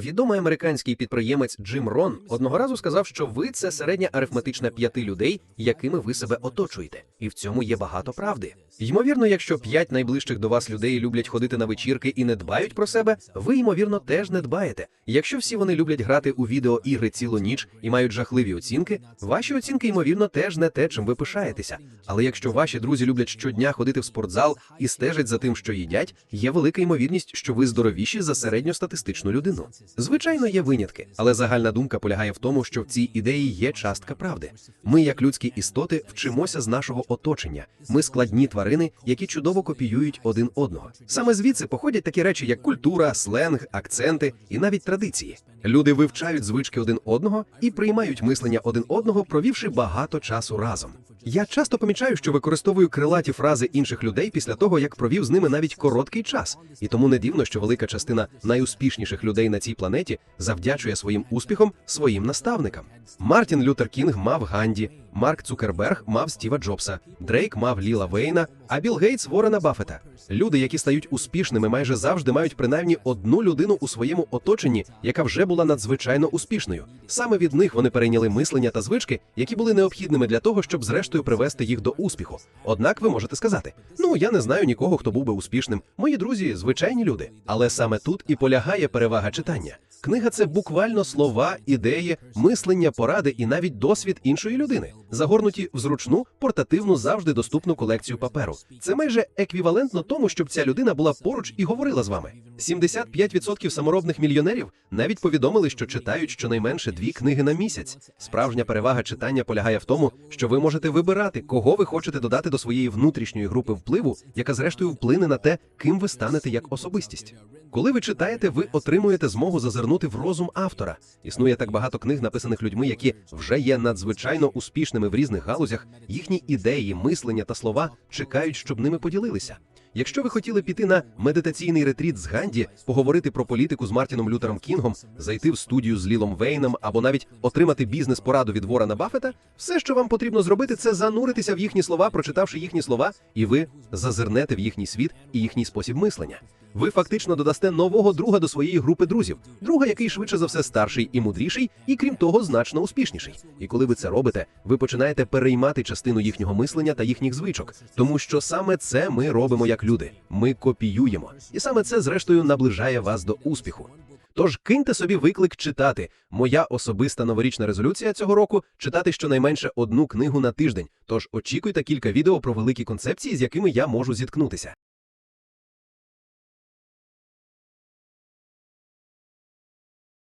Відомий американський підприємець Джим Рон одного разу сказав, що ви це середня арифметична п'яти людей, якими ви себе оточуєте, і в цьому є багато правди. Ймовірно, якщо п'ять найближчих до вас людей люблять ходити на вечірки і не дбають про себе, ви ймовірно теж не дбаєте. Якщо всі вони люблять грати у відеоігри цілу ніч і мають жахливі оцінки, ваші оцінки ймовірно теж не те, чим ви пишаєтеся. Але якщо ваші друзі люблять щодня ходити в спортзал і стежать за тим, що їдять, є велика ймовірність, що ви здоровіші за середньостатистичну людину. Звичайно, є винятки, але загальна думка полягає в тому, що в цій ідеї є частка правди. Ми, як людські істоти, вчимося з нашого оточення. Ми складні тварини, які чудово копіюють один одного. Саме звідси походять такі речі, як культура, сленг, акценти і навіть традиції. Люди вивчають звички один одного і приймають мислення один одного, провівши багато часу разом. Я часто помічаю, що використовую крилаті фрази інших людей після того, як провів з ними навіть короткий час, і тому не дивно, що велика частина найуспішніших людей на цій планеті завдячує своїм успіхом своїм наставникам. Мартін Лютер Кінг мав Ганді, Марк Цукерберг мав Стіва Джобса, Дрейк мав Ліла Вейна, а Білл Гейтс Ворена Баффета. Люди, які стають успішними, майже завжди мають принаймні одну людину у своєму оточенні, яка вже була надзвичайно успішною. Саме від них вони перейняли мислення та звички, які були необхідними для того, щоб зрештою привести їх до успіху. Однак ви можете сказати: ну я не знаю нікого, хто був би успішним. Мої друзі звичайні люди. Але саме тут і полягає перевага читання. Книга це буквально слова, ідеї, мислення, поради і навіть досвід іншої людини, загорнуті в зручну, портативну, завжди доступну колекцію паперу. Це майже еквівалентно тому, щоб ця людина була поруч і говорила з вами. 75% саморобних мільйонерів навіть повідомили, що читають щонайменше дві книги на місяць. Справжня перевага читання полягає в тому, що ви можете вибирати, кого ви хочете додати до своєї внутрішньої групи впливу, яка зрештою вплине на те, ким ви станете як особистість. Коли ви читаєте, ви отримуєте змогу зазирнути в розум автора. Існує так багато книг, написаних людьми, які вже є надзвичайно успішними в різних галузях. Їхні ідеї, мислення та слова чекають, щоб ними поділилися. Якщо ви хотіли піти на медитаційний ретріт з Ганді, поговорити про політику з Мартіном Лютером Кінгом, зайти в студію з Лілом Вейном або навіть отримати бізнес-пораду від Ворона Баффета, все, що вам потрібно зробити, це зануритися в їхні слова, прочитавши їхні слова, і ви зазирнете в їхній світ і їхній спосіб мислення. Ви фактично додасте нового друга до своєї групи друзів, друга, який швидше за все старший і мудріший, і крім того, значно успішніший. І коли ви це робите, ви починаєте переймати частину їхнього мислення та їхніх звичок, тому що саме це ми робимо як люди. Ми копіюємо, і саме це, зрештою, наближає вас до успіху. Тож киньте собі виклик читати. Моя особиста новорічна резолюція цього року читати щонайменше одну книгу на тиждень. Тож очікуйте кілька відео про великі концепції, з якими я можу зіткнутися.